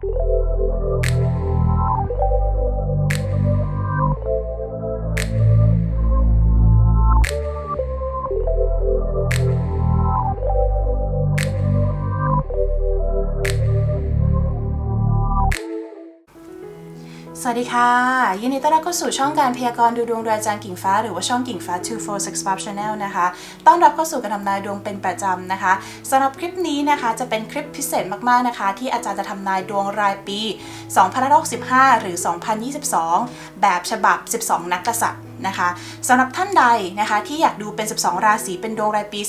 ส วัสดีค่ะ ยินดีต้อนรับเข้าสู่ช่องการพยากรณ์ดูดวงโดยอาจารย์กิ่งฟ้า หรือว่าช่องกิ่งฟ้า 2465 Channel นะคะ ต้อนรับเข้าสู่การทำนายดวงเป็นประจำนะคะสำหรับคลิปนี้นะคะจะเป็นคลิปพิเศษมากๆนะคะ ที่อาจารย์จะทำนายดวงรายปี 2565 หรือ 2022 แบบฉบับ 12 นักกษัตริย์ นะคะสำหรับท่านใดนะคะที่อยากดูเป็น 12 ราศีเป็นดวงรายปี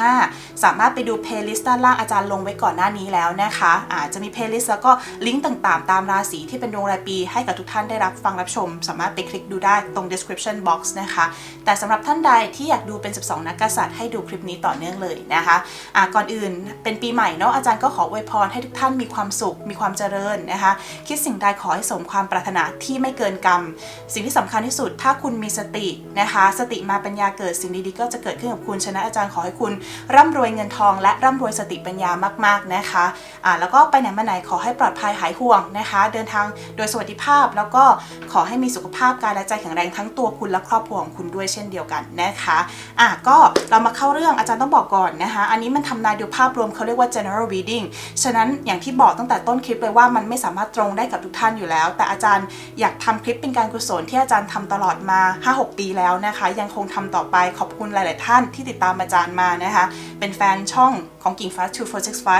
2565 สามารถไปดูเพลย์ลิสต์ด้านล่างอาจารย์ลงไว้ก่อนหน้านี้แล้วนะคะอาจจะมีเพลย์ลิสต์แล้วก็ลิงก์ต่างๆ ตามราศีที่เป็นดวงรายปีให้กับทุกท่านได้รับฟังรับชม สามารถไปคลิกดูได้ตรง description box นะคะ แต่สำหรับท่านใดที่อยากดูเป็น 12 นักกษัตริย์ให้ดูคลิปนี้ต่อเนื่องเลยนะคะะก่อนอื่นเป็นปีใหม่เนาะอาจารย์ก็ขออวยพรให้ทุกท่านมีความสุขมีความเจริญนะคะ คิดสิ่งใดขอให้สมความปรารถนาที่ไม่เกินกรรม สิ่งที่สำคัญที่สุดถ้าคุณมีสตินะคะ สติมาปัญญาเกิดสิ่งดีๆก็จะเกิดขึ้นกับคุณฉะนั้นอาจารย์ขอให้คุณ ร่ำรวยเงินทอง และร่ำรวยสติปัญญามากๆนะคะอ่าแล้วก็ไปไหนมาไหนขอให้ปลอดภัยหายห่วงนะคะ เดินทางโดยสวัสดิภาพ แล้วก็ขอให้มีสุขภาพกายและใจแข็งแรงทั้งตัวคุณและครอบครัวของคุณด้วยเช่นเดียวกันนะคะอะก็เรามาเข้าเรื่องอาจารย์ต้องบอกก่อนนะคะ อันนี้มันทำนายดูภาพรวมเขาเรียกว่า general reading ฉะนั้นอย่างที่บอกตั้งแต่ต้นคลิปเลยว่ามันไม่สามารถตรงได้กับทุกท่านอยู่แล้ว แต่อาจารย์อยากทำคลิปเป็นการกุศลที่อาจารย์ทำตลอดมา5-6 ปีแล้วนะคะ ยังคงทำต่อไปขอบคุณหลาย ๆ ท่านที่ติดตามอาจารย์มานะคะ เป็นแฟนช่องของกิ่งฟ้า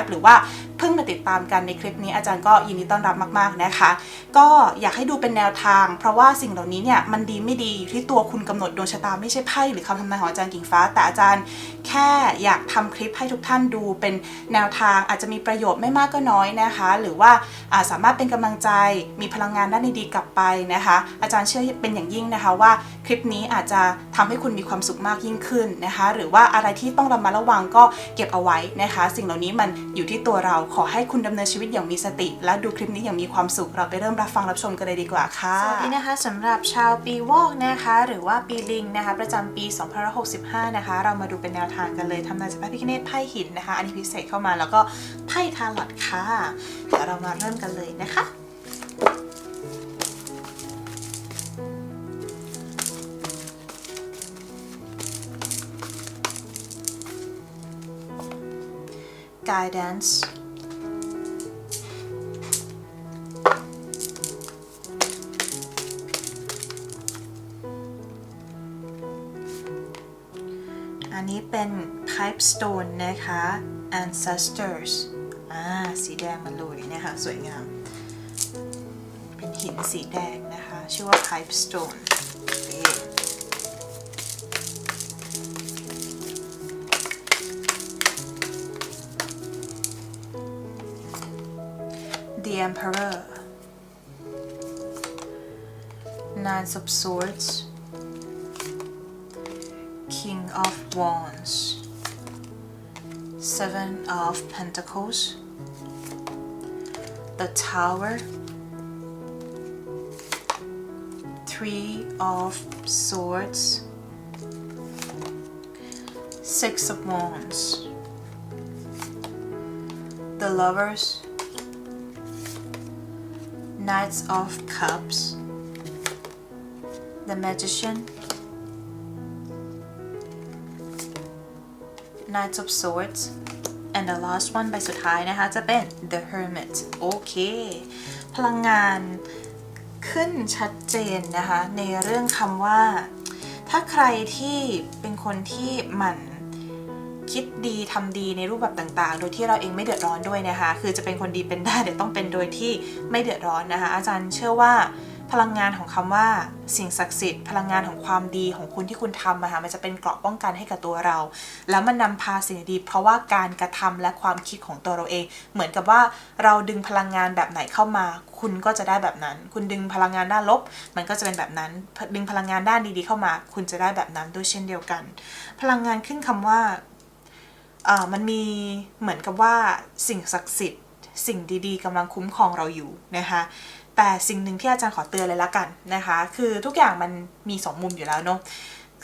2465 หรือว่าเพิ่งมาติดตามกันในคลิปนี้อาจารย์ก็ยินดีต้อนรับมาก ๆนะคะ ก็อยากให้ดูเป็นแนวทาง เพราะว่าสิ่งเหล่านี้เนี่ยมันดีไม่ดีอยู่ที่ตัวคุณกำหนดดวงชะตาไม่ใช่ไพ่หรือคำทำนายของอาจารย์กิ่งฟ้า แต่อาจารย์แค่อยากทำคลิปให้ทุกท่านดูเป็นแนวทางอาจจะมีประโยชน์ไม่มากก็น้อยนะคะ หรือว่าสามารถเป็นกำลังใจมีพลังงานด้านดีๆกลับไปนะคะ อาจารย์เชื่อเป็นอย่างยิ่งนะคะว่าคลิปนี้อาจจะทำให้คุณมีความสุขมากยิ่งขึ้นนะคะ หรือว่าอะไรที่ต้องระมัดระวังก็เก็บเอาไว้นะคะ สิ่งเหล่านี้มันอยู่ที่ตัวเราขอให้คุณดำเนินชีวิตอย่างมีสติ และดูคลิปนี้อย่างมีความสุข เราไปเริ่มรับฟังรับชมกันเลยดีกว่าค่ะสวัสดีนะคะสำหรับชาวปีวอกนะคะ หรือว่าปีลิงนะคะ ประจำปี2565 นะคะ เรามาดูเป็นแนวทางกันเลยทำนายจากพระพิคเนตไพ่หินนะคะ อันนี้พิเศษเข้ามาแล้วก็ไพ่ทาร์ลอตค่ะเดี๋ยวเรามาเริ่มกันเลยนะคะ guidance pipestone นะคะ ancestors อ่าสีแดงมาเลยนะคะ สวยงาม เป็นหินสีแดงนะคะ ชื่อว่า pipestone เ The Emperor Nine of Swords King of Wands Seven of Pentacles. The Tower. Three of Swords. Six of Wands. The Lovers. Knights of Cups, the Magician, Knights of Swords, and the last one ใบสุดท้ายนะคะ จะเป็น The Hermit โอเค พลังงานขึ้นชัดเจนนะคะ ในเรื่องคำว่า ถ้าใครที่เป็นคนที่หมั่นคิดดีทำดีในรูปแบบต่างๆ โดยที่เราเองไม่เดือดร้อนด้วยนะคะ คือจะเป็นคนดีเป็นได้แต่ต้องเป็นโดยที่ไม่เดือดร้อนนะคะ อาจารย์เชื่อว่า พลังงานของคำว่าสิ่งศักดิ์สิทธิ์ พลังงานของความดีของคุณที่คุณทำอะค่ะมันจะเป็นเกราะป้องกันให้กับตัวเรา แล้วมันนำพาสิ่งดี เพราะว่าการกระทำและความคิดของตัวเราเอง เหมือนกับว่าเราดึงพลังงานแบบไหนเข้ามา คุณก็จะได้แบบนั้น คุณดึงพลังงานด้านลบ มันก็จะเป็นแบบนั้น ดึงพลังงานด้านดีๆเข้ามา คุณจะได้แบบนั้นด้วยเช่นเดียวกัน พลังงานขึ้นคำว่าอ่ามันมีเหมือนกับว่าสิ่งศักดิ์สิทธิ์ สิ่งดีๆกำลังคุ้มครองเราอยู่นะคะ แต่สิ่งหนึ่งที่อาจารย์ขอเตือนเลยละกันนะคะ คือทุกอย่างมันมีสองมุมอยู่แล้วเนาะ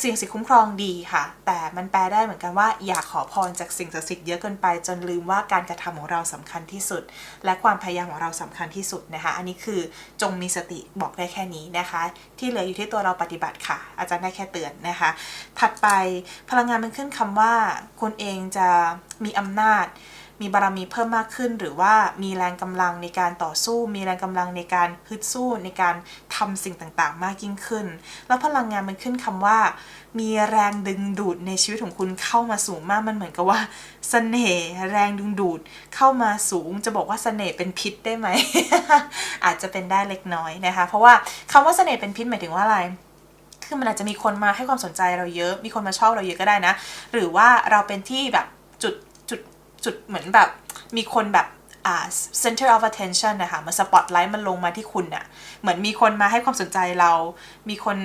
สิ่งศักดิ์สิทธิ์คุ้มครองดีค่ะ แต่มันแปลได้เหมือนกันว่า อย่าขอพรจากสิ่งศักดิ์สิทธิ์เยอะเกินไป จนลืมว่าการกระทำของเราสำคัญที่สุด และความพยายามของเราสำคัญที่สุดนะคะ อันนี้คือจงมีสติบอกได้แค่นี้นะคะ ที่เหลืออยู่ที่ตัวเราปฏิบัติค่ะ อาจารย์ได้แค่เตือนนะคะ ถัดไปพลังงานมันขึ้นคำว่าคุณเองจะมีอำนาจ มีบารมีเพิ่มมากขึ้น หรือว่ามีแรงกำลังในการต่อสู้ มีแรงกำลังในการฮึดสู้ในการทำสิ่งต่างๆ มากยิ่งขึ้น แล้วพลังงานมันขึ้นคำว่า มีแรงดึงดูดในชีวิตของคุณเข้ามาสูงมากมันเหมือนกับว่าเสน่ห์แรงดึงดูดเข้ามาสูง จะบอกว่าเสน่ห์เป็นพิษได้ไหม อาจจะเป็นได้เล็กน้อยนะคะ เพราะว่าคำว่าเสน่ห์เป็นพิษหมายถึงว่าอะไรคือมันอาจจะมีคนมาให้ความสนใจเราเยอะ มีคนมาชอบเราเยอะก็ได้นะ หรือว่าเราเป็นที่แบบ จุดเหมือนแบบมีคนแบบอ่า center of attention นะคะมือนสปอตไลท์มันลงมาที่คุณน่ะเหมือนมีคนมาให้ความสนใจเรา มีคน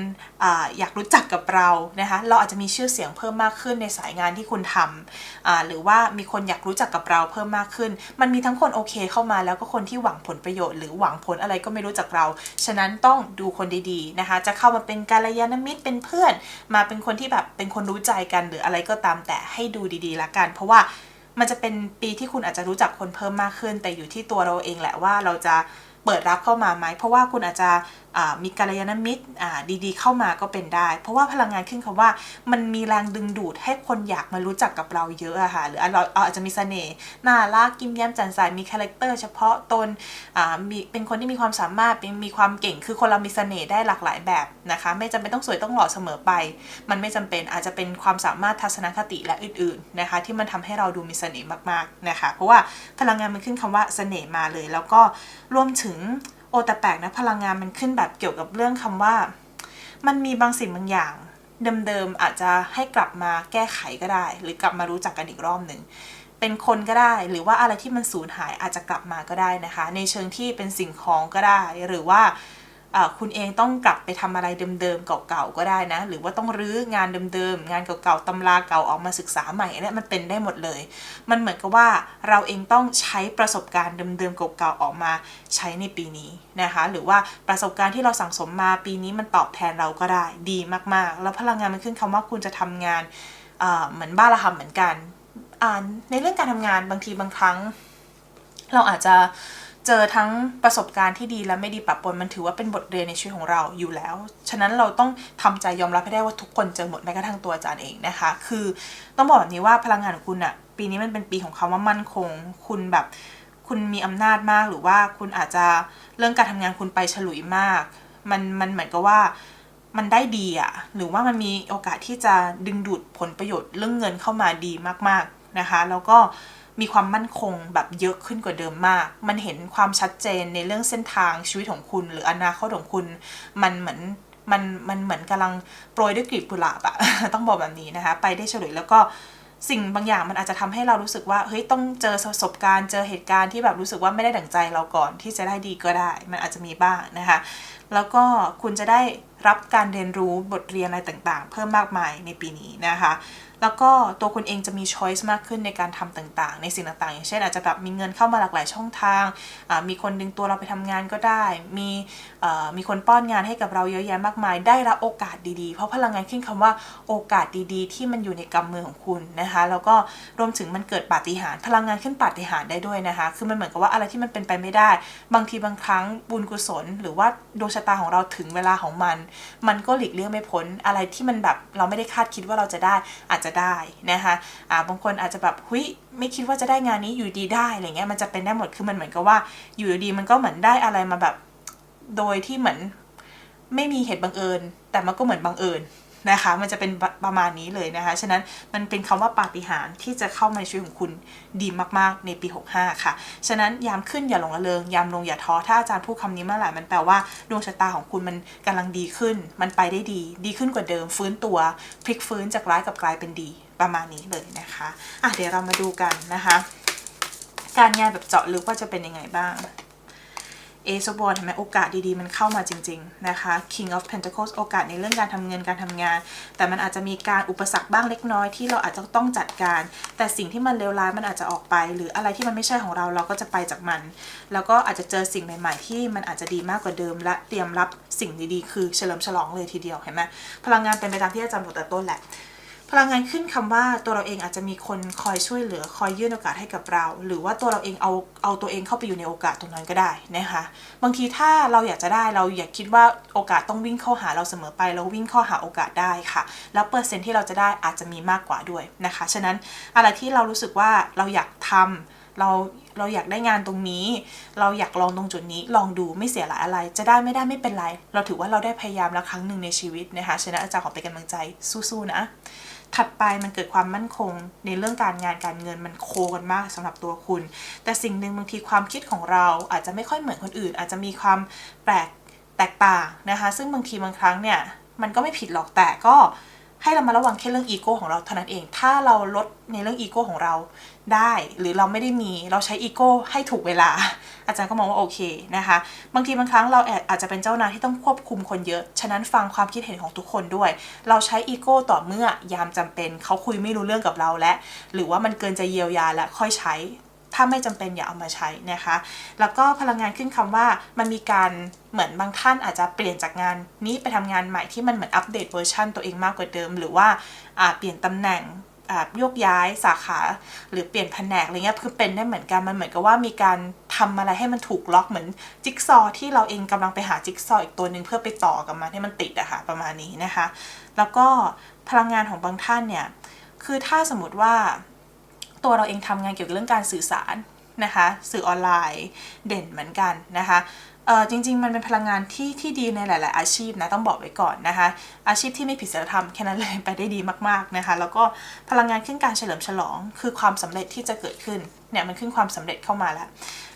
อาอยากรู้จักกับเรานะคะเราอาจจะมีชื่อเสียงเพิ่มมากขึ้นในสายงานที่คุณทำอ่าหรือว่ามีคนอยากรู้จักกับเราเพิ่มมากขึ้น มันมีทั้งคนโอเคเข้ามาแล้วก็คนที่หวังผลประโยชน์หรือหวังผลอะไรก็ไม่รู้จักเรา ฉะนั้นต้องดูคนดีๆนะคะจะเข้ามาเป็นกาลยานมิตรเป็นเพื่อน มาเป็นคนที่แบบเป็นคนรู้ใจกันหรืออะไรก็ตามแต่ให้ดูดีๆละกัน เพราะว่า มันจะเป็นปีที่คุณอาจจะรู้จักคนเพิ่มมากขึ้น แต่อยู่ที่ตัวเราเองแหละว่าเราจะเปิดรับเข้ามาไหมเพราะว่าคุณอาจจะ มีกัลยาณมิตรดีๆ เข้ามาก็เป็นได้ เพราะว่าพลังงานขึ้นคำว่า มันมีแรงดึงดูดให้คนอยากมารู้จักกับเราเยอะอะค่ะหรือเราอาจจะมีเสน่ห์น่ารักกิมแย้มแจ่มใสมีคาแรคเตอร์เฉพาะตนมีเป็นคนที่มีความสามารถเป็นมีความเก่งคือคนเรามีเสน่ห์ได้หลากหลายแบบนะคะ ไม่จำเป็นต้องสวยต้องหล่อเสมอไป มันไม่จำเป็นอาจจะเป็นความสามารถทัศนคติและอื่นๆนะคะที่มันทำให้เราดูมีเสน่ห์มากๆนะคะ เพราะว่าพลังงานมันขึ้นคำว่าเสน่ห์มาเลย แล้วก็รวมถึง แต่แปลกนะพลังงานมันขึ้นแบบเกี่ยวกับเรื่องคำว่า มันมีบางสิ่งบางอย่าง เดิมๆอาจจะให้กลับมาแก้ไขก็ได้ หรือกลับมารู้จักกันอีกรอบหนึ่งเป็นคนก็ได้หรือว่าอะไรที่มันสูญหายอาจจะกลับมาก็ได้นะคะ ในเชิงที่เป็นสิ่งของก็ได้ หรือว่า คุณเองต้องกลับไปทำอะไรเดิมๆเก่าๆก็ได้นะ หรือว่าต้องรื้องานเดิมๆงานเก่าๆตำราเก่าออกมาศึกษาใหม่เนี่ยมันเป็นได้หมดเลย มันเหมือนกับว่าเราเองต้องใช้ประสบการณ์เดิมๆเก่าๆออกมาใช้ในปีนี้นะคะ หรือว่าประสบการณ์ที่เราสั่งสมมาปีนี้มันตอบแทนเราก็ได้ดีมากๆ แล้วพลังงานมันขึ้นคำว่าคุณจะทำงานเหมือนบ้านละทำเหมือนกันในเรื่องการทำงานบางทีบางครั้ง เราอาจจะ เจอทั้งประสบการณ์ที่ดีและไม่ดีปะปนมันถือว่าเป็นบทเรียนในชีวิตของเราอยู่แล้ว ฉะนั้นเราต้องทำใจยอมรับให้ได้ว่าทุกคนเจอหมดแม้กระทั่งตัวอาจารย์เองนะคะ คือต้องบอกแบบนี้ว่าพลังงานของคุณอะปีนี้มันเป็นปีของคาว่ามั่นคง คุณแบบคุณมีอำนาจมากหรือว่าคุณอาจจะเรื่องการทำงานคุณไปฉลุยมาก มันมันเหมือนกับว่ามันได้ดีอะหรือว่ามันมีโอกาสที่จะดึงดูดผลประโยชน์เรื่องเงินเข้ามาดีมากๆนะคะ แล้วก็ มีความมั่นคงแบบเยอะขึ้นกว่าเดิมมาก มันเห็นความชัดเจนในเรื่องเส้นทางชีวิตของคุณ หรืออนาคตของคุณ มันเหมือนมันมันเหมือนกำลังโปรยด้วยกลีบกุหลาบอะต้องบอกแบบนี้นะคะ ไปได้เฉลยแล้วก็สิ่งบางอย่างมันอาจจะทำให้เรารู้สึกว่าเฮ้ยต้องเจอประสบการณ์เจอเหตุการณ์ที่แบบรู้สึกว่าไม่ได้ดั่งใจเราก่อนที่จะได้ดีก็ได้ มันอาจจะมีบ้างนะคะ แล้วก็คุณจะได้ รับการเรียนรู้บทเรียนอะไรต่างๆ เพิ่มมากมายในปีนี้นะคะ แล้วก็ตัวคุณเองจะมีช้อยส์มากขึ้นในการทำต่างๆ ในสิ่งต่างๆ อย่างเช่นอาจจะแบบมีเงินเข้ามาหลากหลายช่องทาง มีคนดึงตัวเราไปทำงานก็ได้ มีมีคนป้อนงานให้กับเราเยอะแยะมากมาย ได้รับโอกาสดีๆ เพราะพลังงานขึ้นคำว่าโอกาสดีๆ ที่มันอยู่ในกำมือของคุณนะคะ แล้วก็รวมถึงมันเกิดปาฏิหาริย์พลังงานขึ้นปาฏิหาริย์ได้ด้วยนะคะ คือมันเหมือนกับว่าอะไรที่มันเป็นไปไม่ได้ บางทีบางครั้งบุญกุศล หรือว่าดวงชะตาของเราถึงเวลาของมันมันก็หลีกเลี่ยงไม่พ้นอะไรที่มันแบบเราไม่ได้คาดคิดว่าเราจะได้อาจจะได้นะคะอ่าบางคนอาจจะแบบหุยไม่คิดว่าจะได้งานนี้อยู่ดีได้อะไรเงี้ยมันจะเป็นได้หมดคือมันเหมือนกับว่าอยู่ดีมันก็เหมือนได้อะไรมาแบบ โดยที่เหมือนไม่มีเหตุบังเอิญ แต่มันก็เหมือนบังเอิญ นะคะ มันจะเป็นประมาณนี้เลยนะคะ ฉะนั้นมันเป็นคำว่าปาฏิหาริย์ที่จะเข้ามาในชีวิตของคุณดีมากๆในปี 65 ค่ะ ฉะนั้นยามขึ้นอย่าหลงระเริงยามลงอย่าท้อถ้าอาจารย์พูดคำนี้เมื่อไหร่มันแปลว่าดวงชะตาของคุณมันกำลังดีขึ้น มันไปได้ดี ดีขึ้นกว่าเดิม ฟื้นตัวพลิกฟื้นจากร้ายกับกลายเป็นดีประมาณนี้เลยนะคะอะเดี๋ยวเรามาดูกันนะคะ การงานแบบเจาะลึกว่าจะเป็นยังไงบ้าง Ace of Wands เห็นไหมโอกาสดีๆ มันเข้ามาจริง ๆ นะคะ King of Pentacles โอกาสในเรื่องการทำเงินการทำงาน แต่มันอาจจะมีการอุปสรรคบ้างเล็กน้อยที่เราอาจจะต้องจัดการ แต่สิ่งที่มันเลวร้ายมันอาจจะออกไป หรืออะไรที่มันไม่ใช่ของเราเราก็จะไปจากมัน แล้วก็อาจจะเจอสิ่งใหม่ ๆ ที่มันอาจจะดีมากกว่าเดิม และเตรียมรับสิ่งดีๆ คือเฉลิมฉลองเลยทีเดียวเห็นไหมพลังงานเป็นไปตามที่อาจารย์บอกแต่ต้นแหละ พลังงานขึ้นคำว่าตัวเราเองอาจจะมีคนคอยช่วยเหลือคอยยื่นโอกาสให้กับเรา หรือว่าตัวเราเองเอาเอาตัวเองเข้าไปอยู่ในโอกาสตรงนั้นก็ได้นะคะบางทีถ้าเราอยากจะได้เราอยากคิดว่าโอกาสต้องวิ่งเข้าหาเราเสมอไปเราวิ่งเข้าหาโอกาสได้ค่ะ แล้วเปอร์เซ็นต์ที่เราจะได้อาจจะมีมากกว่าด้วยนะคะ ฉะนั้นอะไรที่เรารู้สึกว่าเราอยากทำเราเราอยากได้งานตรงนี้ เราอยากลองตรงจุดนี้ลองดูไม่เสียหลายอะไร จะได้ไม่ได้ไม่เป็นไร เราถือว่าเราได้พยายามแล้วครั้งหนึ่งในชีวิตนะคะฉะนั้นอาจารย์ขอเป็นกำลังใจสู้ๆนะ ถัดไปมันเกิดความมั่นคงในเรื่องการงานการเงินมันโคกันมากสำหรับตัวคุณ แต่สิ่งหนึ่งบางทีความคิดของเราอาจจะไม่ค่อยเหมือนคนอื่น อาจจะมีความแปลกแตกต่างนะคะ ซึ่งบางทีบางครั้งเนี่ยมันก็ไม่ผิดหรอกแต่ก็ให้เรามาระวังแค่เรื่องอีโก้ของเราเท่านั้นเอง ถ้าเราลดในเรื่องอีโก้ของเรา ได้หรือเราไม่ได้มีเราใช้อีโก้ให้ถูกเวลา อาจารย์ก็มองว่าโอเคนะคะ บางทีบางครั้งเราแอบอาจจะเป็นเจ้านายที่ต้องควบคุมคนเยอะ ฉะนั้นฟังความคิดเห็นของทุกคนด้วย เราใช้อีโก้ต่อเมื่อยามจำเป็นเขาคุยไม่รู้เรื่องกับเราและ หรือว่ามันเกินจะเยียวยาและค่อยใช้ ถ้าไม่จำเป็นอย่าเอามาใช้นะคะ แล้วก็พลังงานขึ้นคำว่ามันมีการเหมือนบางท่านอาจจะเปลี่ยนจากงานนี้ไปทำงานใหม่ที่มันเหมือนอัปเดตเวอร์ชันตัวเองมากกว่าเดิม หรือว่าเปลี่ยนตำแหน่ง โยกย้ายสาขาหรือเปลี่ยนแผนกอะไรเงี้ยคือเป็นได้เหมือนกันมันเหมือนกับว่ามีการทำอะไรให้มันถูกล็อกเหมือนจิ๊กซอว์ที่เราเองกำลังไปหาจิ๊กซอว์อีกตัวหนึ่งเพื่อไปต่อกับมันให้มันติดอะค่ะประมาณนี้นะคะ แล้วก็พลังงานของบางท่านเนี่ยคือถ้าสมมติว่าตัวเราเองทำงานเกี่ยวกับเรื่องการสื่อสารนะคะ สื่อออนไลน์เด่นเหมือนกันนะคะ จริง ๆ มันเป็นพลังงานที่ที่ดีในหลาย ๆ อาชีพนะต้องบอกไว้ก่อนนะคะ อาชีพที่ไม่ผิดศีลธรรมแค่นั้นเลยไปได้ดีมาก ๆ นะคะ แล้วก็พลังงานขึ้นการเฉลิมฉลอง คือความสำเร็จที่จะเกิดขึ้น เนี่ยมันขึ้นความสำเร็จเข้ามาแล้ว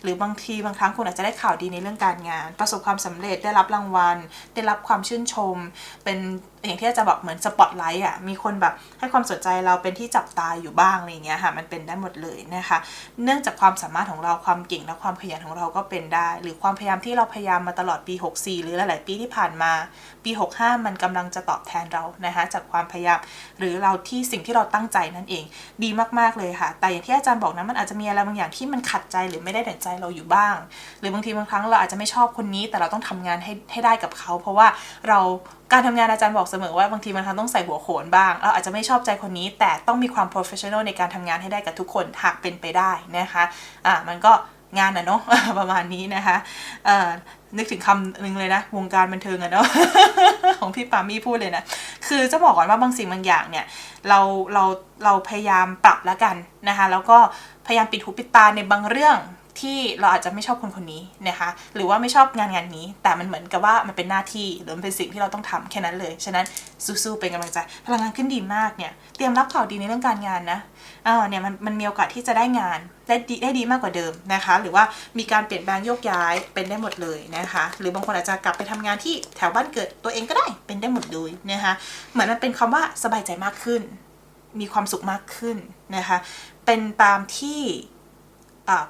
หรือบางทีบางครั้งคุณอาจจะได้ข่าวดีในเรื่องการงาน ประสบความสำเร็จได้รับรางวัล ได้รับความชื่นชม เป็นอย่างที่อาจารย์บอกเหมือนสปอตไลท์อะมีคนแบบให้ความสนใจเราเป็นที่จับตาอยู่บ้างอะไรเงี้ยค่ะมันเป็นได้หมดเลยนะคะ เนื่องจากความสามารถของเราความเก่งและความขยันของเราก็เป็นได้ หรือความพยายามที่เราพยายามมาตลอดปี 64 หรือหลาย ๆ ปีที่ผ่านมา ปี 65 มันกำลังจะตอบแทนเรานะคะจากความพยายามหรือเราที่สิ่งที่เราตั้งใจนั่นเอง ดีมาก ๆ เลยค่ะ แต่อย่างที่อาจารย์บอกนะมันอาจจะมีอะไรบางอย่างที่มันขัดใจหรือไม่ได้ดั่งใจเราอยู่บ้าง หรือบางทีบางครั้งเราอาจจะไม่ชอบคนนี้ แต่เราต้องทำงานให้ให้ได้กับเขา เพราะว่าเราการทำงานอาจารย์บอกเสมอว่าบางทีบางครั้งต้องใส่หัวโขนบ้าง เราอาจจะไม่ชอบใจคนนี้ แต่ต้องมีความ professional ในการทำงานให้ได้กับทุกคนหากเป็นไปได้นะคะอ่ามันก็งานอะเนาะประมาณนี้นะคะ นึกถึงคำหนึ่งเลยนะ วงการบันเทิงอะเนาะของพี่ปามี่พูดเลยนะ คือจะบอกก่อนว่าบางสิ่งบางอย่างเนี่ย เราเราเราพยายามปรับแล้วกันนะคะ แล้วก็พยายามปิดหูปิดตาในบางเรื่อง ที่เราอาจจะไม่ชอบคนคนนี้นะคะ หรือว่าไม่ชอบงานงานนี้ แต่มันเหมือนกับว่ามันเป็นหน้าที่หรือมันเป็นสิ่งที่เราต้องทำแค่นั้นเลย ฉะนั้นสู้ๆเป็นกำลังใจ พลังงานขึ้นดีมากเนี่ย เตรียมรับข่าวดีในเรื่องการงานนะอ่าเนี่ยมันมันมีโอกาสที่จะได้งานได้ดีได้ดีมากกว่าเดิมนะคะ หรือว่ามีการเปลี่ยนแปลงโยกย้ายเป็นได้หมดเลยนะคะ หรือบางคนอาจจะกลับไปทำงานที่แถวบ้านเกิดตัวเองก็ได้เป็นได้หมดเลยนะคะ เหมือนมันเป็นคำว่าสบายใจมากขึ้น มีความสุขมากขึ้นนะคะ เป็นตามที่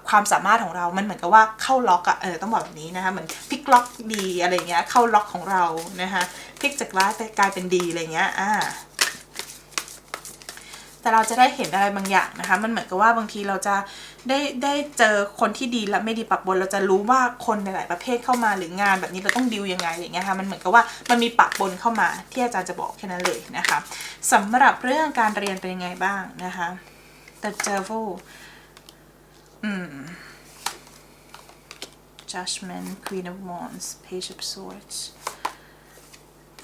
ความสามารถของเรา มันเหมือนกับว่าเข้าล็อกอะเออต้องบอกแบบนี้นะคะ เหมือนพลิกล็อกดีอะไรเงี้ย เข้าล็อกของเรา นะคะพลิกจากร้ายไปกลายเป็นดีอะไรเงี้ย อ่า แต่เราจะได้เห็นอะไรบางอย่างนะคะ มันเหมือนกับว่าบางทีเราจะได้ได้เจอคนที่ดีและไม่ดีปะปน เราจะรู้ว่าคนในหลายประเภทเข้ามาหรืองานแบบนี้เราต้องดิวยังไงอย่างเงี้ยค่ะ มันเหมือนกับว่ามันมีปะปนเข้ามาที่อาจารย์จะบอกแค่นั้นเลยนะคะสำหรับเรื่องการเรียนเป็นยังไงบ้างนะคะ The Devil อืม Judgment Queen of Wands Page of Swords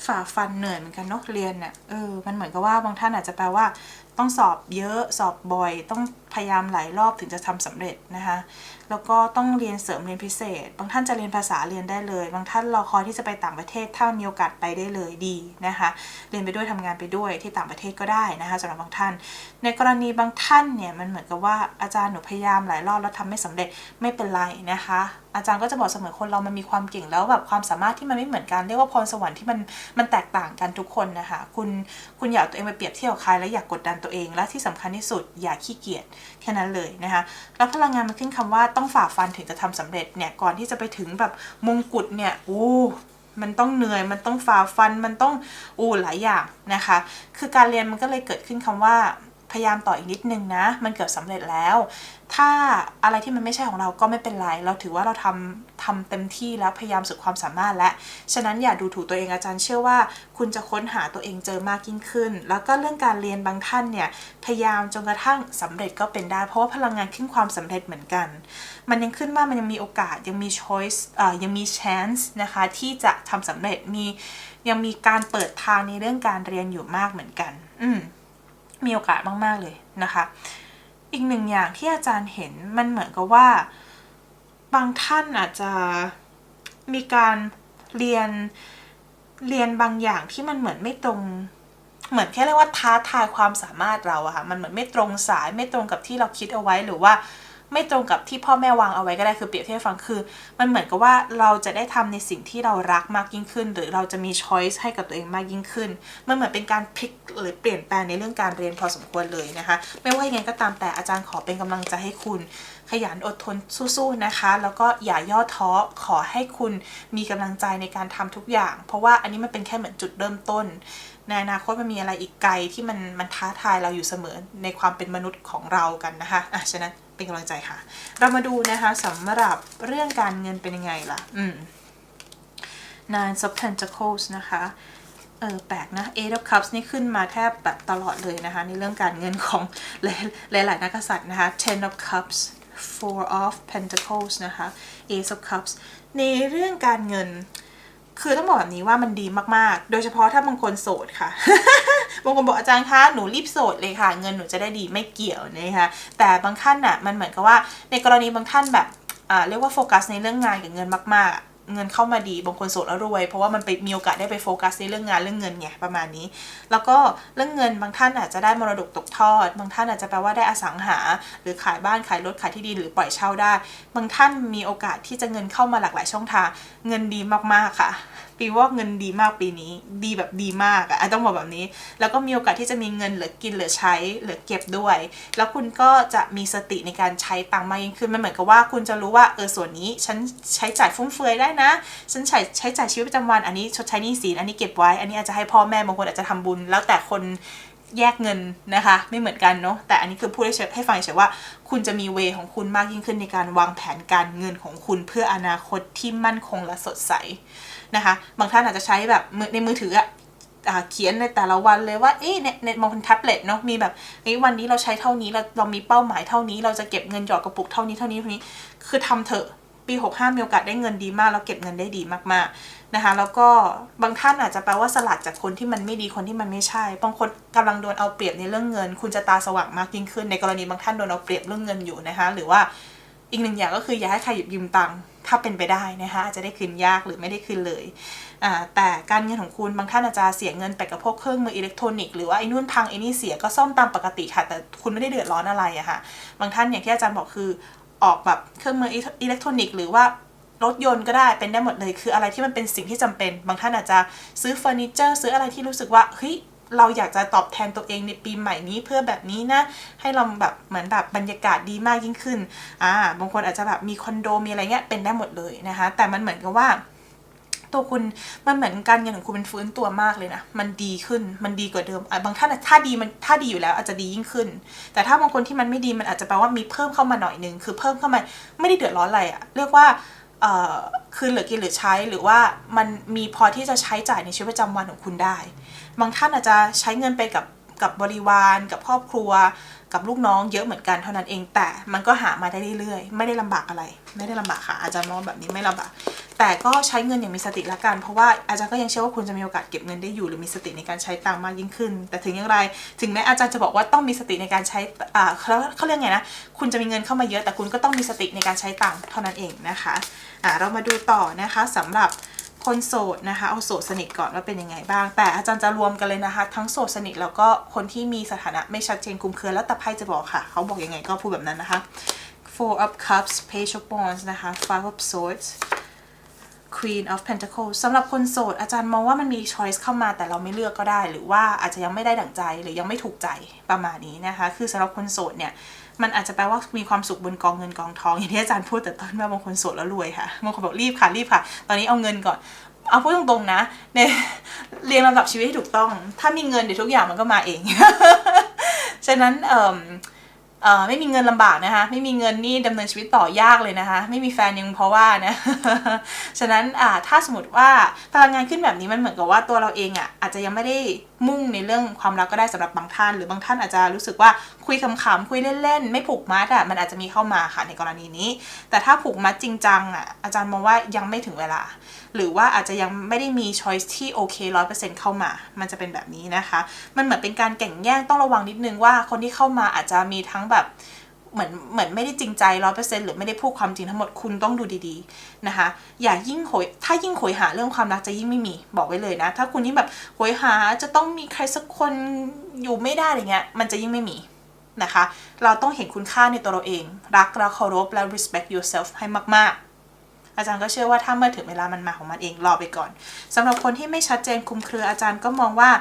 ฝ่าฟันเหนื่อยเหมือนกันเนาะเรียนเนี่ยเออมันเหมือนกับว่าบางท่านอาจจะแปลว่า ต้องสอบเยอะสอบบ่อยต้องพยายามหลายรอบถึงจะทำสำเร็จนะคะ แล้วก็ต้องเรียนเสริมเรียนพิเศษ บางท่านจะเรียนภาษาเรียนได้เลย บางท่านรอคอยที่จะไปต่างประเทศถ้ามีโอกาสไปได้เลยดีนะคะ เรียนไปด้วยทำงานไปด้วยที่ต่างประเทศก็ได้นะคะสำหรับบางท่าน ในกรณีบางท่านเนี่ยมันเหมือนกับว่าอาจารย์หนูพยายามหลายรอบแล้วทำไม่สำเร็จไม่เป็นไรนะคะ อาจารย์ก็จะบอกเสมอคนเรามันมีความเก่งแล้วแบบความสามารถที่มันไม่เหมือนกันเรียกว่าพรสวรรค์ที่มันมันแตกต่างกันทุกคนนะคะคุณคุณอย่าเอาตัวเองไปเปรียบเทียบกับใครแล้วอย่ากกดดันตัวเองและที่สำคัญที่สุดอย่าขี้เกียจแค่นั้นเลยนะคะ แล้วพลังงานมันขึ้นคำว่าต้องฝ่าฟันถึงจะทำสำเร็จเนี่ย ก่อนที่จะไปถึงแบบมงกุฎเนี่ย โอ้มันต้องเหนื่อย มันต้องฝ่าฟัน มันต้องอู้หลายอย่างนะคะ คือการเรียนมันก็เลยเกิดขึ้นคำว่า พยายามต่ออีกนิดนึงนะ มันเกือบสำเร็จแล้ว ถ้าอะไรที่มันไม่ใช่ของเราก็ไม่เป็นไร เราถือว่าเราทำทำเต็มที่แล้วพยายามสุดความสามารถและ ฉะนั้นอย่าดูถูกตัวเองอาจารย์เชื่อว่า คุณจะค้นหาตัวเองเจอมากยิ่งขึ้น แล้วก็เรื่องการเรียนบางท่านเนี่ยพยายามจนกระทั่งสำเร็จก็เป็นได้ เพราะว่าพลังงานขึ้นความสำเร็จเหมือนกัน มันยังขึ้นว่ามันยังมีโอกาสยังมี choice ยังมี chance นะคะที่จะทำสำเร็จมียังมีการเปิดทางในเรื่องการเรียนอยู่มากเหมือนกัน อืม มีโอกาสมาก ๆ เลยนะคะ อีกหนึ่งอย่างที่อาจารย์เห็นมันเหมือนกับว่า บางท่านอาจจะมีการเรียนเรียนบางอย่างที่มันเหมือนไม่ตรง เหมือนแค่เรียกว่าท้าทายความสามารถเราอะค่ะ มันเหมือนไม่ตรงสายไม่ตรงกับที่เราคิดเอาไว้หรือว่า ไม่ตรงกับที่พ่อแม่วางเอาไว้ก็ได้คือเปรียบเทียบฟังคือ มันเหมือนกับว่าเราจะได้ทำในสิ่งที่เรารักมากยิ่งขึ้น หรือเราจะมีช้อยส์ให้กับตัวเองมากยิ่งขึ้น มันเหมือนเป็นการพลิกหรือเปลี่ยนแปลงในเรื่องการเรียนพอสมควรเลยนะคะ ไม่ว่ายังไงก็ตามแต่อาจารย์ขอเป็นกำลังใจให้คุณ ขยันอดทนสู้ๆนะคะ แล้วก็อย่าย่อท้อขอให้คุณมีกำลังใจในการทำทุกอย่าง เพราะว่าอันนี้มันเป็นแค่เหมือนจุดเริ่มต้นในอนาคตมันมีอะไรอีกไกลที่มันมันท้าทายเราอยู่เสมอในความเป็นมนุษย์ของเรากันนะคะอะฉะนั้น เป็นกำลังใจค่ะ เรามาดูนะคะสำหรับเรื่องการเงินเป็นยังไงล่ะ อืม Nine of Pentacles นะคะ เออแปลกนะ Eight of Cups นี่ขึ้นมาแทบแบบตลอดเลยนะคะ ในเรื่องการเงินของหลายหลายๆนักกษัตริย์นะคะ Ten of Cups Four of Pentacles นะคะ Ace of Cups ในเรื่องการเงิน คือต้องบอกแบบนี้ว่ามันดีมาก ๆ โดยเฉพาะถ้าบางคนโสดค่ะ บางคนบอกอาจารย์คะหนูรีบโสดเลยค่ะ เงินหนูจะได้ดีไม่เกี่ยวนะคะแต่บางท่านน่ะมันเหมือนกับว่าในกรณีบางท่านแบบอ่าเรียกว่าโฟกัสในเรื่องงานกับเงินมากๆเงินเข้ามาดีบางคนโสดแล้วรวย เพราะว่ามันไปมีโอกาสได้ไปโฟกัสในเรื่องงานเรื่องเงินไงประมาณนี้ แล้วก็เรื่องเงินบางท่านอาจจะได้มรดกตกทอด บางท่านอาจจะแปลว่าได้อสังหา หรือขายบ้านขายรถขายที่ดินหรือปล่อยเช่าได้ บางท่านมีโอกาสที่จะเงินเข้ามาหลากหลายช่องทาง เงินดีมากๆค่ะ ปีว่าเงินดีมากปีนี้ ดีแบบดีมากอะต้องบอกแบบนี้ แล้วก็มีโอกาสที่จะมีเงินเหลือกินเหลือใช้เหลือเก็บด้วย แล้วคุณก็จะมีสติในการใช้ตังค์มากยิ่งขึ้นมันเหมือนกับว่าคุณจะรู้ว่าเออส่วนนี้ฉันใช้จ่ายฟุ่มเฟือยได้นะ ฉันใช้ใช้จ่ายชีวิตประจำวันอันนี้ชดใช้หนี้สินอันนี้เก็บไว้ อันนี้อาจจะให้พ่อแม่บางคนอาจจะทำบุญ แล้วแต่คนแยกเงินนะคะ ไม่เหมือนกันเนาะแต่อันนี้คือพูดให้เฉยให้ฟังเฉยว่า คุณจะมีเวของคุณมากยิ่งขึ้นในการวางแผนการเงินของคุณเพื่ออนาคตที่มั่นคงและสดใส นะคะ บางท่านอาจจะใช้แบบในมือถืออะอ่าเขียนในแต่ละวันเลยว่า เอ๊ะเน็ตมองเป็นแท็บเล็ตเนาะ มีแบบเอ้วันนี้เราใช้เท่านี้ เราเรามีเป้าหมายเท่านี้ เราจะเก็บเงินหยอดกระปุกเท่านี้เท่านี้เท่านี้ คือทำเถอะ ปี 65 มีโอกาสได้เงินดีมาก แล้วเก็บเงินได้ดีมากๆนะคะ แล้วก็บางท่านอาจจะแปลว่าสลัดจากคนที่มันไม่ดี คนที่มันไม่ใช่ บางคนกำลังโดนเอาเปรียบในเรื่องเงิน คุณจะตาสว่างมากยิ่งขึ้น ในกรณีบางท่านโดนเอาเปรียบเรื่องเงินอยู่นะคะ หรือว่า อีกหนึ่งอย่างก็คืออย่าให้ใครหยิบยืมตังค์ถ้าเป็นไปได้นะคะอาจจะได้คืนยากหรือไม่ได้คืนเลย แต่การเงินของคุณบางท่านอาจจะเสียเงินไปกับพวกเครื่องมืออิเล็กทรอนิกส์หรือว่าไอ้นู่นพังไอ้นี่เสียก็ซ่อมตามปกติค่ะ แต่คุณไม่ได้เดือดร้อนอะไรอะค่ะ บางท่านอย่างที่อาจารย์บอกคือออกแบบเครื่องมืออิเล็กทรอนิกส์หรือว่ารถยนต์ก็ได้เป็นได้หมดเลย คืออะไรที่มันเป็นสิ่งที่จำเป็น บางท่านอาจจะซื้อเฟอร์นิเจอร์ ซื้ออะไรที่รู้สึกว่าเฮ้ย เราอยากจะตอบแทนตัวเองในปีใหม่นี้เพื่อแบบนี้นะ ให้เราแบบเหมือนแบบบรรยากาศดีมากยิ่งขึ้นอ่าบางคนอาจจะแบบมีคอนโดมีอะไรเงี้ยเป็นได้หมดเลยนะคะ แต่มันเหมือนกับว่าตัวคุณมันเหมือนการเงินของคุณมันฟื้นตัวมากเลยนะ มันดีขึ้น มันดีกว่าเดิมอะบางท่านถ้าดีมันถ้าดีอยู่แล้วอาจจะดียิ่งขึ้น แต่ถ้าบางคนที่มันไม่ดีมันอาจจะแปลว่ามีเพิ่มเข้ามาหน่อยนึง คือเพิ่มเข้ามาไม่ได้เดือดร้อนอะไรอะเรียกว่า คือเหลือกินหรือใช้หรือว่ามันมีพอที่จะใช้จ่ายในชีวิตประจำวันของคุณได้ บางท่านอาจจะใช้เงินไปกับ กับบริวารกับครอบครัว กับลูกน้องเยอะเหมือนกันเท่านั้นเอง แต่มันก็หามาได้เรื่อยๆ ไม่ได้ลำบากอะไร ไม่ได้ลำบากค่ะ อาจารย์มองแบบนี้ไม่ลำบาก แต่ก็ใช้เงินอย่างมีสติละกัน เพราะว่าอาจารย์ก็ยังเชื่อว่าคุณจะมีโอกาสเก็บเงินได้อยู่หรือมีสติในการใช้ตังมากยิ่งขึ้น แต่ถึงอย่างไร ถึงแม้อาจารย์จะบอกว่าต้องมีสติในการใช้อ่าเขาเขาเรียกไงนะ คุณจะมีเงินเข้ามาเยอะ แต่คุณก็ต้องมีสติในการใช้ตังเท่านั้นเองนะคะ อ่าเรามาดูต่อนะคะสำหรับ คนโสดนะคะ เอาโสดสนิทก่อนว่าเป็นยังไงบ้าง แต่อาจารย์จะรวมกันเลยนะคะ ทั้งโสดสนิทแล้วก็คนที่มีสถานะไม่ชัดเจนคุมเครือแล้วแต่ไพ่จะบอกค่ะ เขาบอกยังไงก็พูดแบบนั้นนะคะ Four of Cups Page of Wands นะคะ Five of Swords Queen of Pentacles สำหรับคนโสด อาจารย์มองว่ามันมี choice เข้ามาแต่เราไม่เลือกก็ได้ หรือว่าอาจจะยังไม่ได้ดั่งใจหรือยังไม่ถูกใจประมาณนี้นะคะ คือสำหรับคนโสดเนี่ยมันอาจจะแปลว่ามีความสุขบนกองเงินกองทอง อย่างที่อาจารย์พูดแต่ต้นว่าบางคนโสดแล้วรวยค่ะบางคนบอกรีบค่ะรีบค่ะ ตอนนี้เอาเงินก่อนเอาพูดตรงๆนะเนี่ยเรียงลำดับชีวิตให้ถูกต้อง ถ้ามีเงินเดี๋ยวทุกอย่างมันก็มาเอง ฉะนั้นเอ่อ เอ่อไม่มีเงินลำบากนะคะ ไม่มีเงินนี่ดำเนินชีวิตต่อยากเลยนะคะ ไม่มีแฟนยังเพราะว่านะ ฉะนั้นอ่าถ้าสมมติว่าพลังงานขึ้นแบบนี้มันเหมือนกับว่าตัวเราเองอะอาจจะยังไม่ได้มุ่งในเรื่องความรักก็ได้สำหรับบางท่าน หรือบางท่านอาจจะรู้สึกว่าคุยขำๆคุยเล่นๆ ไม่ผูกมัดอะมันอาจจะมีเข้ามาค่ะในกรณีนี้ แต่ถ้าผูกมัดจริงจังอะอาจารย์มองว่ายังไม่ถึงเวลา หรือว่าอาจจะยังไม่ได้มี choice ที่โอเคร้อยเปอร์เซ็นต์เข้ามา มันจะเป็นแบบนี้นะคะ มันเหมือนเป็นการแก่งแย่งต้องระวังนิดนึงว่าคนที่เข้ามาอาจจะมีทั้งแบบ เหมือนเหมือนไม่ได้จริงใจร้อยเปอร์เซ็นต์หรือไม่ได้พูดความจริงทั้งหมดคุณต้องดูดีๆนะคะ อย่ายิ่งโหยถ้ายิ่งโหยหาเรื่องความรักจะยิ่งไม่มีบอกไว้เลยนะ ถ้าคุณยิ่งแบบโหยหาจะต้องมีใครสักคนอยู่ไม่ได้อะไรเงี้ยมันจะยิ่งไม่มีนะคะ เราต้องเห็นคุณค่าในตัวเราเอง รักและเคารพและ respect yourself ให้มาก ๆ อาจารย์ก็เชื่อว่าถ้าเมื่อถึงเวลามันมาของมันเองรอไปก่อนสำหรับคนที่ไม่ชัดเจนคุมเครืออาจารย์ก็มองว่า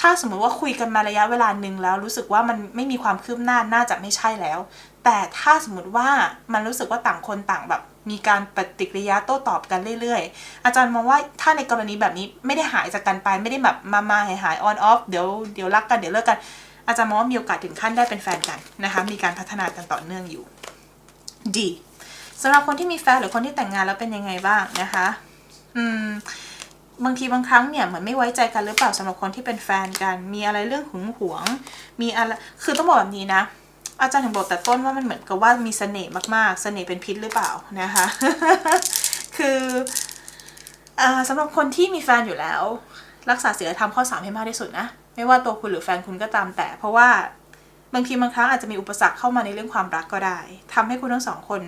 ถ้าสมมุติว่าคุยกันมาระยะเวลาหนึ่งแล้วรู้สึกว่ามันไม่มีความคืบหน้าน่าจะไม่ใช่แล้ว แต่ถ้าสมมติว่ามันรู้สึกว่าต่างคนต่างแบบมีการปฏิกิริยาโต้ตอบกันเรื่อยๆ อาจารย์มองว่าถ้าในกรณีแบบนี้ไม่ได้หายจากกันไปไม่ได้แบบมามาหายหายออนออฟเดี๋ยวเดี๋ยวรักกันเดี๋ยวเลิกกัน อาจารย์มองว่ามีโอกาสถึงขั้นได้เป็นแฟนกันนะคะ มีการพัฒนากันต่อเนื่องอยู่ดีสำหรับคนที่มีแฟนหรือคนที่แต่งงานแล้วเป็นยังไงบ้างนะคะ อืมบางทีบางครั้งเนี่ยเหมือนไม่ไว้ใจกันหรือเปล่าสำหรับคนที่เป็นแฟนกัน มีอะไรเรื่องหึงหวง มีอะไรคือต้องบอกแบบนี้นะ อาจารย์ถึงบอกแต่ต้นว่ามันเหมือนกับว่ามีเสน่ห์มากๆ เสน่ห์เป็นพิษหรือเปล่านะคะ คืออ่าสำหรับคนที่มีแฟนอยู่แล้ว รักษาศีลธรรมข้อสามให้มากที่สุดนะ ไม่ว่าตัวคุณหรือแฟนคุณก็ตามแต่ เพราะว่าบางทีบางครั้งอาจจะมีอุปสรรคเข้ามาในเรื่องความรักก็ได้ทำให้คุณทั้งสองคน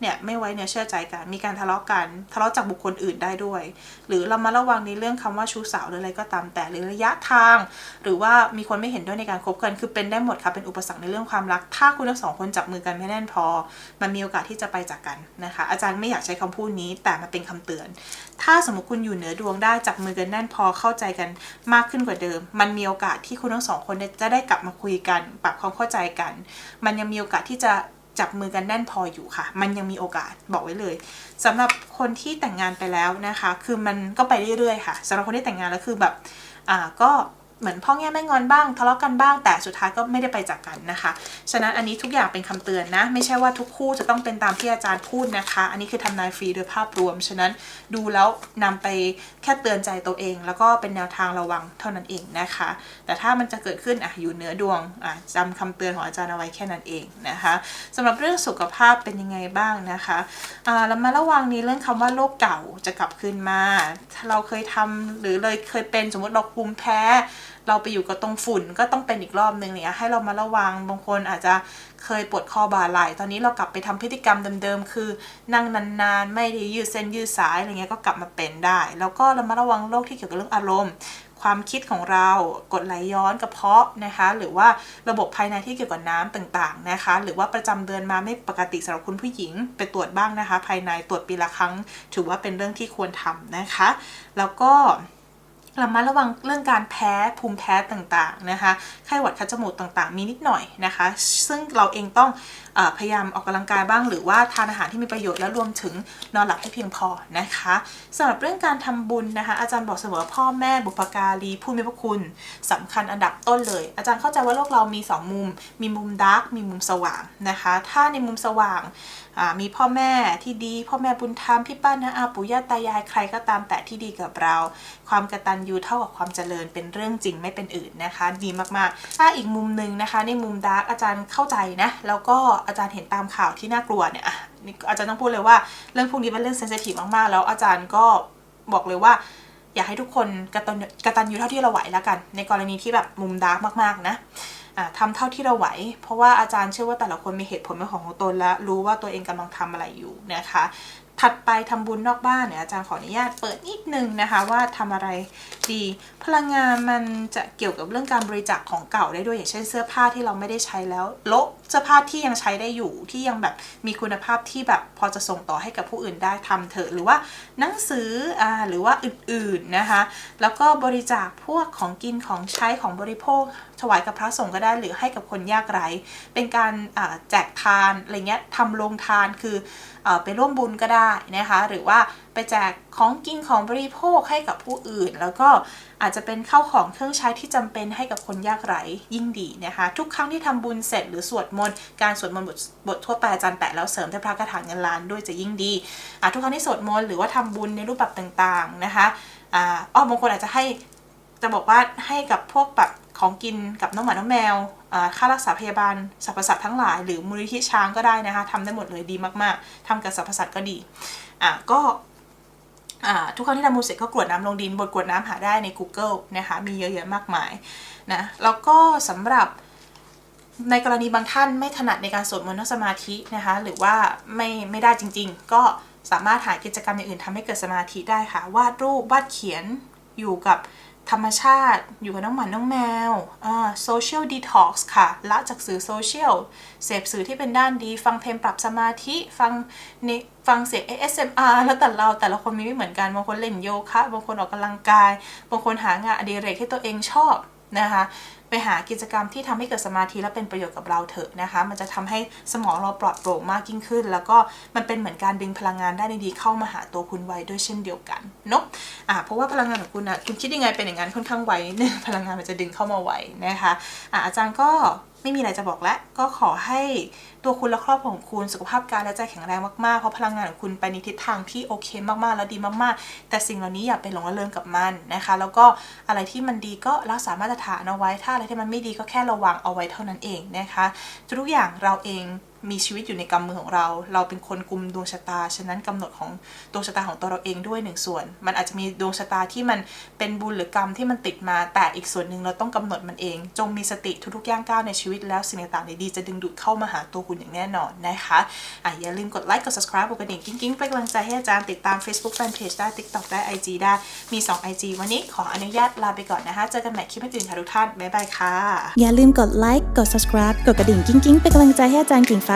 เนี่ยไม่ไว้เนื้อเชื่อใจกัน มีการทะเลาะกันทะเลาะจากบุคคลอื่นได้ด้วย หรือเรามาระวังในเรื่องคำว่าชู้สาวหรืออะไรก็ตามแต่หรือระยะทาง หรือว่ามีคนไม่เห็นด้วยในการคบกันคือเป็นได้หมดค่ะเป็นอุปสรรคในเรื่องความรัก ถ้าคุณทั้งสองคนจับมือกันไม่แน่นพอ มันมีโอกาสที่จะไปจากกันนะคะ อาจารย์ไม่อยากใช้คำพูดนี้ แต่มันเป็นคำเตือน ถ้าสมมติคุณอยู่เหนือดวงได้จับมือกันแน่นพอเข้าใจกันมากขึ้นกว่าเดิม มันมีโอกาสที่คุณทั้งสองคนจะได้กลับมาคุยกัน ปรับความเข้าใจกัน มันยังมีโอกาสที่จะ จับมือกันแน่นพออยู่ค่ะ มันยังมีโอกาสบอกไว้เลยสำหรับคนที่แต่งงานไปแล้วนะคะ คือมันก็ไปเรื่อยๆค่ะสำหรับคนที่แต่งงานแล้วคือแบบอ่าก็ เหมือนพ่อแง่แม่งอนบ้างทะเลาะกันบ้างแต่สุดท้ายก็ไม่ได้ไปจากกันนะคะ ฉะนั้นอันนี้ทุกอย่างเป็นคำเตือนนะ ไม่ใช่ว่าทุกคู่จะต้องเป็นตามที่อาจารย์พูดนะคะ อันนี้คือทำนายฟรีโดยภาพรวม ฉะนั้นดูแล้วนำไปแค่เตือนใจตัวเอง แล้วก็เป็นแนวทางระวังเท่านั้นเองนะคะ แต่ถ้ามันจะเกิดขึ้นอะอยู่เหนือดวงอะจำคำเตือนของอาจารย์เอาไว้แค่นั้นเองนะคะสำหรับเรื่องสุขภาพเป็นยังไงบ้างนะคะอ่าเรามาระวังในเรื่องคำว่าโรคเก่าจะกลับคืนมาถ้าเราเคยทำหรือเลยเคยเป็นสมมติเราภูมิแพ้ เราไปอยู่กับตรงฝุ่นก็ต้องเป็นอีกรอบนึงเนี่ยให้เรามาระวังบางคนอาจจะเคยปวดคอบ่าไหล่ตอนนี้เรากลับไปทำพฤติกรรมเดิมๆ คือ นั่งนานๆ ไม่ได้ยืดเส้นยืดสายอะไรเงี้ยก็กลับมาเป็นได้ แล้วก็เรามาระวังโรคที่เกี่ยวกับเรื่องอารมณ์ ความคิดของเรากดไหลย้อนกระเพาะนะคะ หรือว่าระบบภายในที่เกี่ยวกับน้ำต่างๆนะคะ หรือว่าประจำเดือนมาไม่ปกติสำหรับคุณผู้หญิง ไปตรวจบ้างนะคะ ภายในตรวจปีละครั้ง ถือว่าเป็นเรื่องที่ควรทำนะคะ แล้วก็ ระมัดระวังเรื่องการแพ้ภูมิแพ้ต่างๆนะคะไข้หวัดคัดจมูกต่างๆ มีนิดหน่อยนะคะ ซึ่งเราเองต้องอพยายามออกกำลังกายบ้าง หรือว่าทานอาหารที่มีประโยชน์และรวมถึงนอนหลับให้เพียงพอนะคะสำหรับเรื่องการทำบุญนะคะ อาจารย์บอกเสมอพ่อแม่บุพการีผู้มีพระคุณสำคัญอันดับต้นเลย อาจารย์เข้าใจว่าโลกเรามีสองมุม มีมุมดาร์กมีมุมสว่างนะคะ ถ้าในมุมสว่าง มีพ่อแม่ที่ดี พ่อแม่บุญธรรมพี่ป้านะอาปู่ย่าตายายใครก็ตามแต่ที่ดีกับเรา ความกระตัญญูเท่ากับความเจริญเป็นเรื่องจริงไม่เป็นอื่นนะคะ ดีมากๆถ้าอีกมุมหนึ่งนะคะ ในมุมดาร์กอาจารย์เข้าใจนะแล้วก็อาจารย์เห็นตามข่าวที่น่ากลัวเนี่ยอาจารย์ต้องพูดเลยว่าเรื่องพวกนี้เป็นเรื่องเซนซิทีฟมากๆ แล้วอาจารย์ก็บอกเลยว่าอยากให้ทุกคนกตัญกตัญญูเท่าที่เราไหวแล้วกัน ในกรณีที่แบบมุมดาร์กมากๆนะ ทำทำเท่าที่เราไหว เพราะว่าอาจารย์เชื่อว่าแต่ละคนมีเหตุผลเป็นของของตนและรู้ว่าตัวเองกำลังทำอะไรอยู่นะคะ ถัดไปทำบุญนอกบ้านเนี่ยอาจารย์ขออนุญาตเปิดนิดนึงนะคะว่าทำอะไรดี พลังงานมันจะเกี่ยวกับเรื่องการบริจาคของเก่าได้ด้วยอย่างเช่นเสื้อผ้าที่เราไม่ได้ใช้แล้วโละเสื้อผ้าที่ยังใช้ได้อยู่ที่ยังแบบมีคุณภาพที่แบบพอจะส่งต่อให้กับผู้อื่นได้ทำเถอะหรือว่าหนังสืออ่าหรือว่าอื่นๆนะคะแล้วก็บริจาคพวกของกินของใช้ของบริโภค ถวายกับพระสงฆ์ก็ได้หรือให้กับคนยากไร้เป็นการแจกทานอะไรเงี้ยทำโรงทานคืออไปร่วมบุญก็ได้นะคะหรือว่าไปแจก ของกินของบริโภคให้กับผู้อื่น แล้วก็อาจจะเป็นข้าวของเครื่องใช้ที่จำเป็นให้กับคนยากไร้ยิ่งดีนะคะ ทุกครั้งที่ทำบุญเสร็จหรือสวดมนต์การสวดมนต์บททั่วไปอาจารย์แปะแล้วเสริมด้วยพระคาถาเงินล้านด้วยจะยิ่งดีทุกครั้งที่สวดมนต์หรือว่าทำบุญในรูปแบบต่างๆนะคะอ่าอ้อบางคนอาจจะให้จะบอกว่าให้กับพวกแบบของกินกับน้องหมาน้องแมวค่ารักษาพยาบาลสรรพสัตว์ทั้งหลาย หรือมูลนิธิช้างก็ได้นะคะทำได้หมดเลยดีมากๆทำกับสรรพสัตว์ก็ดีอะก็ ทุกครั้งที่ทำมูเสร็จก็กรวดน้ำลงดิน บทกรวดน้ำหาได้ใน Google นะคะมีเยอะแยะมากมายนะแล้วก็สำหรับในกรณีบางท่านไม่ถนัดในการสวดมนต์นั่งสมาธินะคะ หรือว่าไม่ไม่ได้จริง ๆ ก็สามารถหากิจกรรมอย่างอื่นทำให้เกิดสมาธิได้ค่ะ วาดรูปวาดเขียนอยู่กับ ธรรมชาติ อยู่กับน้องหมาน้องแมวโซเชียลดีท็อกซ์ค่ะ ละจากสื่อโซเชียล เสพสื่อที่เป็นด้านดี ฟังเพลงปรับสมาธิ ฟังนฟังเสียง ASMR แล้วแต่เราแต่ละคนมีไม่เหมือนกัน บางคนเล่นโยคะ บางคนออกกำลังกาย บางคนหางานอดิเรกที่ตัวเองชอบนะคะ หากิจกรรมที่ทำให้เกิดสมาธิและเป็นประโยชน์กับเราเถอะนะคะ มันจะทำให้สมองเราปลอดโปร่งมากยิ่งขึ้น แล้วก็มันเป็นเหมือนการดึงพลังงานได้านดีๆเข้ามาหาตัวคุณไว้ด้วยเช่นเดียวกันเนาะอะเพราะว่าพลังงานของคุณอะคุณคิดยังไงเป็นอย่างนั้นค่อนข้างไวนิดนึงพลังงานมันจะดึงเข้ามาไวนะคะอะอาจารย์ก็ ไม่มีอะไรจะบอกแล้วก็ขอให้ตัวคุณและครอบครัวของคุณสุขภาพกายและใจแข็งแรงมากๆ เพราะพลังงานของคุณไปในทิศทางที่โอเคมากๆ แล้วดีมากๆ แต่สิ่งเหล่านี้อย่าไปหลงระเริงกับมันนะคะ แล้วก็อะไรที่มันดีก็รักษามาตรฐานเอาไว้ ถ้าอะไรที่มันไม่ดีก็แค่ระวังเอาไว้เท่านั้นเองนะคะ ทุกอย่างเราเอง มีชีวิตอยู่ในกำมือของเรา เราเป็นคนกลุ่มดวงชะตา ฉะนั้นกำหนดของดวงชะตาของตัวเราเองด้วยหนึ่งส่วน มันอาจจะมีดวงชะตาที่มันเป็นบุญหรือกรรมที่มันติดมา แต่อีกส่วนหนึ่งเราต้องกำหนดมันเอง จงมีสติทุกๆย่างก้าวในชีวิตแล้วสิ่งต่างๆดีๆจะดึงดูดเข้ามาหาตัวคุณอย่างแน่นอนนะคะอะอย่าลืมกดไลค์กด subscribe กดกระดิ่งกิ๊งๆเป็นกำลังใจให้อาจารย์ติดตาม Facebook Fanpage ได้ TikTok ได้ IG ได้มี 2 IG วันนี้ขออนุญาตลาไปก่อนนะคะเจอกันใหม่คลิปอื่นค่ะทุกท่านบ๊ายบายค่ะอย่าลืมกดไลค์กด subscribe กดกระดิ่งกิ้งๆเป็นกำลังใจให้อาจารย์กิ่งฟ้า